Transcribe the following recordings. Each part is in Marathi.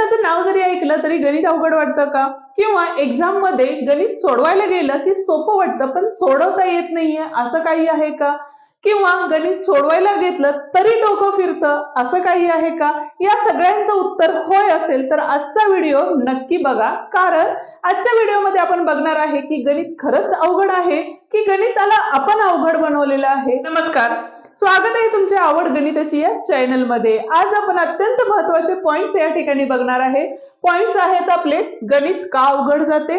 गणिताचं नाव जरी ऐकलं तरी गणित अवघड वाटतं का? किंवा एक्झाममध्ये गणित सोडवायला गेलं की सोपं वाटतं पण सोडवता येत नाहीये असं काही आहे का? किंवा गणित सोडवायला घेतलं तरी डोकं फिरतं असं काही आहे का? या सगळ्यांचं उत्तर होय असेल तर आजचा व्हिडिओ नक्की बघा. कारण आजच्या व्हिडिओमध्ये आपण बघणार आहे की गणित खरंच अवघड आहे की गणिताला आपण अवघड बनवलेलं आहे. नमस्कार. स्वागत आहे तुमच्या आवड गणिताची या चॅनलमध्ये. आज आपण अत्यंत महत्त्वाचे पॉइंट्स या ठिकाणी बघणार आहे. पॉइंट्स आहेत आपले गणित का अवघड जाते?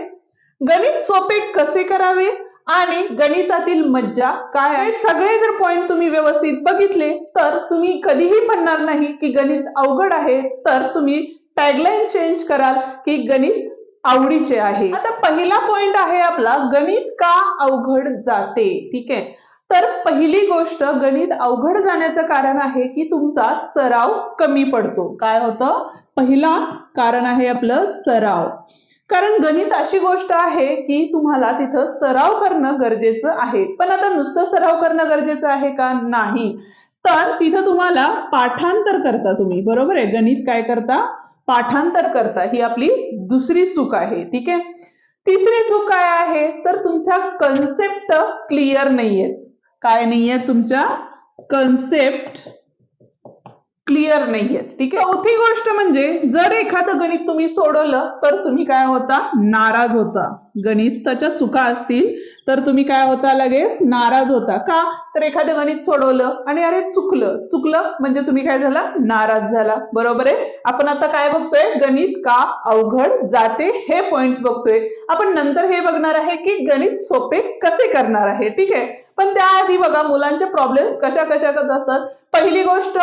गणित सोपे कसे करावे? आणि गणितातील मज्जा काय आहे? सगळे जर पॉइंट तुम्ही व्यवस्थित बघितले तर तुम्ही कधीही म्हणणार नाही की गणित अवघड आहे. तर तुम्ही टॅगलाईन चेंज कराल की गणित आवडीचे आहे. आता पहिला पॉइंट आहे आपला गणित का अवघड जाते? ठीक आहे. तर पहिली गोष्ट गणित अवघड जाण्याचं कारण आहे की तुमचा सराव कमी पडतो. काय होतं? पहिला कारण आहे आपलं सराव. कारण गणित अशी गोष्ट आहे की तुम्हाला तिथं सराव करणं गरजेचं आहे. पण आता नुसतं सराव करणं गरजेचं आहे का? नाही. तर तिथं तुम्हाला पाठांतर करता तुम्ही. बरोबर आहे? गणित काय करता? पाठांतर करता. ही आपली दुसरी चूक आहे. ठीक आहे? तिसरी चूक काय आहे? तर तुमच्या कन्सेप्ट क्लिअर नाहीयेत काय नाहीये तुमच्या कन्सेप्ट क्लिअर नाहीयेत. ठीक आहे? चौथी गोष्ट म्हणजे जर एखादं गणित तुम्ही सोडवलं तर तुम्ही काय होता? नाराज होता. गणिताच्या चुका असतील तर तुम्ही काय होता लगेच? नाराज होता. का? तर एखादं गणित सोडवलं आणि अरे चुकलं. चुकलं म्हणजे तुम्ही काय झाला? नाराज झाला. बरोबर आहे? आपण आता काय बघतोय? गणित का अवघड जाते हे पॉइंट्स बघतोय. आपण नंतर हे बघणार आहे की गणित सोपे कसे करणार आहे. ठीक आहे? पण त्याआधी बघा मुलांचे प्रॉब्लेम्स कशा कशा करत असतात. पहिली गोष्ट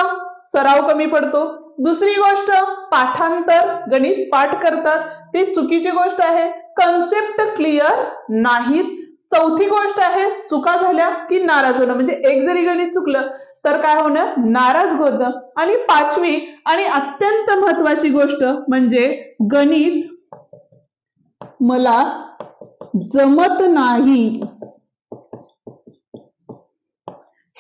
सराव कमी पडतो. दुसरी गोष्ट पाठांतर गणित पाठ करतात. ती चुकीची गोष्ट आहे. कन्सेप्ट क्लिअर नाहीत. चौथी गोष्ट आहे चुका झाल्या की नाराज होणं. म्हणजे एक जरी गणित चुकलं तर काय होणं? नाराज होतं आणि पाचवी आणि अत्यंत महत्वाची गोष्ट म्हणजे गणित मला जमत नाही.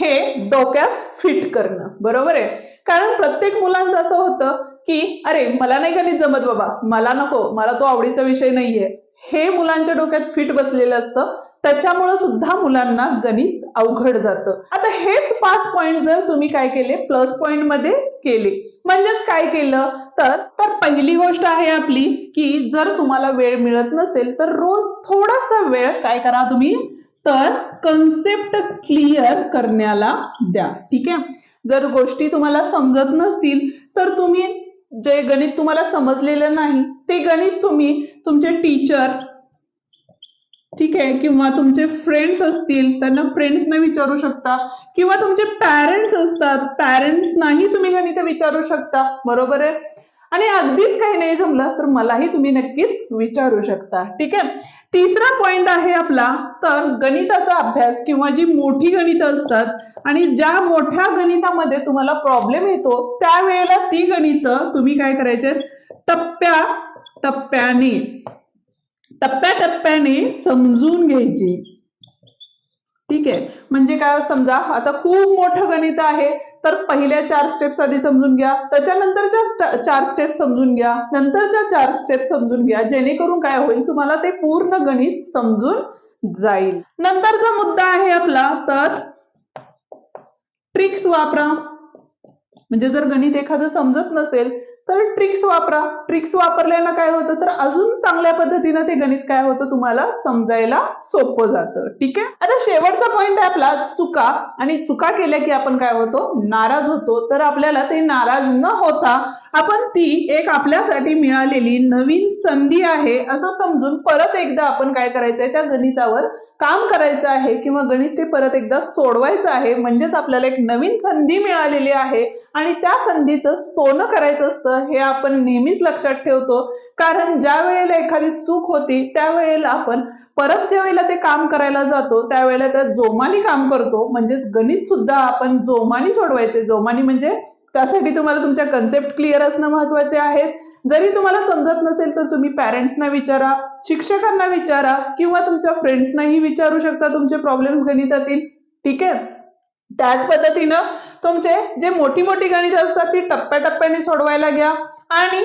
हे डोक्यात फिट करणं. बरोबर आहे? कारण प्रत्येक मुलांचं असं होतं की अरे मला नाही गणित जमत बाबा. मला नको. मला तो आवडीचा विषय नाहीये. हे मुलांच्या डोक्यात फिट बसलेलं असतं. त्याच्यामुळं सुद्धा मुलांना गणित अवघड जातं. आता हेच पाच पॉइंट जर तुम्ही काय केले प्लस पॉइंटमध्ये केले. म्हणजेच काय केलं? तर तर पहिली गोष्ट आहे आपली की जर तुम्हाला वेळ मिळत नसेल तर रोज थोडासा वेळ काय करा तुम्ही? तर कन्सेप्ट क्लिअर करण्याला द्या. ठीक आहे? जर गोष्टी तुम्हाला समजत नसतील तर तुम्ही जे गणित तुम्हाला समजलेलं नाही ते गणित तुम्ही तुमचे टीचर ठीक आहे? किंवा तुमचे फ्रेंड्स असतील त्यांना फ्रेंड्सना विचारू शकता. किंवा तुमचे पॅरेंट्स असतात पॅरेंट्सनाही तुम्ही गणित विचारू शकता. बरोबर आहे? आणि अगदीच काही नाही जमलं तर मलाही तुम्ही नक्कीच विचारू शकता. ठीक आहे? तिसरा पॉइंट आहे आपला तर गणिताचा अभ्यास किंवा जी मोठी गणित असतात आणि ज्या मोठ्या गणितामध्ये तुम्हाला प्रॉब्लेम येतो त्यावेळेला ती गणित तुम्ही काय करायचे? टप्प्या टप्प्याने टप्प्या टप्प्याने समजून घ्यायची. ठीक आहे? म्हणजे काय हो, समजा आता खूप मोठं गणित आहे तर पहिल्या चार स्टेप्स आधी समजून घ्या त्याच्यानंतरच्या चार स्टेप समजून घ्या नंतरच्या चार स्टेप समजून घ्या जेणेकरून काय होईल तुम्हाला ते पूर्ण गणित समजून जाईल. नंतरचा मुद्दा आहे आपला तर ट्रिक्स वापरा. म्हणजे जर गणित एखादं समजत नसेल तर ट्रिक्स वापरा. ट्रिक्स वापरल्यानं काय होतं? तर अजून चांगल्या पद्धतीनं ते गणित काय होतं तुम्हाला समजायला सोपं जातं. ठीक? आहे आता शेवटचा पॉइंट आहे आपला चुका. आणि चुका केल्या की आपण काय होतो? नाराज होतो. तर आपल्याला ते नाराज न होता आपण ती एक आपल्यासाठी मिळालेली नवीन संधी आहे असं समजून परत एकदा आपण काय करायचंय त्या गणितावर काम करायचं आहे किंवा गणित ते परत एकदा सोडवायचं आहे म्हणजेच आपल्याला एक नवीन संधी मिळालेली आहे आणि त्या संधीचं सोनं करायचं असतं हे आपण नेहमीच लक्षात ठेवतो. कारण ज्या वेळेला एखादी चूक होती त्यावेळेला आपण परत ज्या वेळेला ते काम करायला जातो त्यावेळेला त्या जोमानी काम करतो. म्हणजेच गणित सुद्धा आपण जोमानी सोडवायचे. जोमानी म्हणजे त्यासाठी तुम्हाला तुमच्या कन्सेप्ट क्लिअर असणं महत्त्वाचे आहे. जरी तुम्हाला समजत नसेल तर तुम्ही पॅरेंट्सना विचारा शिक्षकांना विचारा किंवा तुमच्या फ्रेंड्सनाही विचारू शकता तुमचे प्रॉब्लेम्स गणितातील. ठीक आहे? त्याच पद्धतीनं तुमचे जे मोठी मोठी गणित असतात ती टप्प्याटप्प्याने सोडवायला घ्या. आणि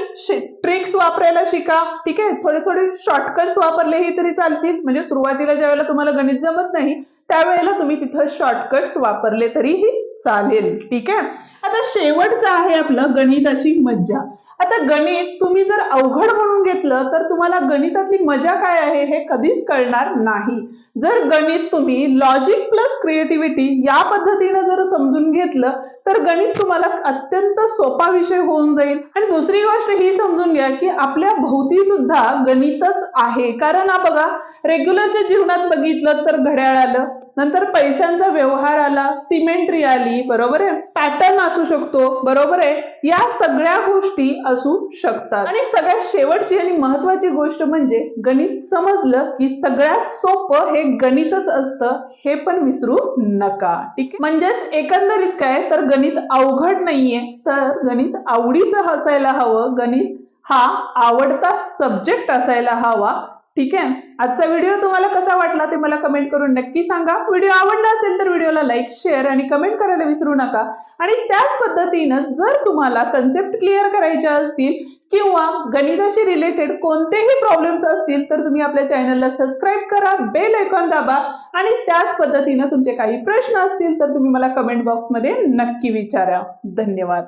ट्रिक्स वापरायला शिका. ठीक आहे? थोडे थोडे शॉर्टकट्स वापरलेही तरी चालतील. म्हणजे सुरुवातीला ज्या वेळेला तुम्हाला गणित जमत नाही त्यावेळेला तुम्ही तिथं शॉर्टकट्स वापरले तरीही चालेल. ठीक आहे? आता शेवटचं आहे आपलं गणिताची मज्जा. आता गणित तुम्ही जर अवघड म्हणून घेतलं तर तुम्हाला गणितातली मजा काय आहे हे कधीच कळणार नाही. जर गणित तुम्ही लॉजिक प्लस क्रिएटिव्हिटी या पद्धतीने जर समजून घेतलं तर गणित तुम्हाला अत्यंत सोपा विषय होऊन जाईल. आणि दुसरी गोष्ट ही समजून घ्या की आपल्या भोवती सुद्धा गणितच आहे. कारण हा बघा रेग्युलरच्या जीवनात बघितलं तर घड्याळ आलं नंतर पैशांचा व्यवहार आला सिमेंट्री आली बरोबर आहे? पॅटर्न असू शकतो बरोबर आहे? या सगळ्या गोष्टी असू शकतात. आणि सगळ्यात शेवटची आणि महत्वाची गोष्ट म्हणजे गणित समजलं की सगळ्यात सोपं हे गणितच असतं हे पण विसरू नका. ठीक आहे? म्हणजेच एकंदरीत काय? तर गणित अवघड नाहीये. तर गणित आवडीचं असायला हवं. गणित हा आवडता सब्जेक्ट असायला हवा. ठीक आहे? आजचा व्हिडिओ तुम्हाला कसा वाटला ते मला कमेंट करून नक्की सांगा. व्हिडिओ आवडला असेल तर व्हिडिओला लाईक शेअर आणि कमेंट करायला विसरू नका. आणि त्याच पद्धतीनं जर तुम्हाला कन्सेप्ट क्लिअर करायच्या असतील किंवा गणिताशी रिलेटेड कोणतेही प्रॉब्लेम्स असतील तर तुम्ही आपल्या चॅनलला सबस्क्राईब करा बेल ऐकॉन दाबा आणि त्याच पद्धतीनं तुमचे काही प्रश्न असतील तर तुम्ही मला कमेंट बॉक्समध्ये नक्की विचारा. धन्यवाद.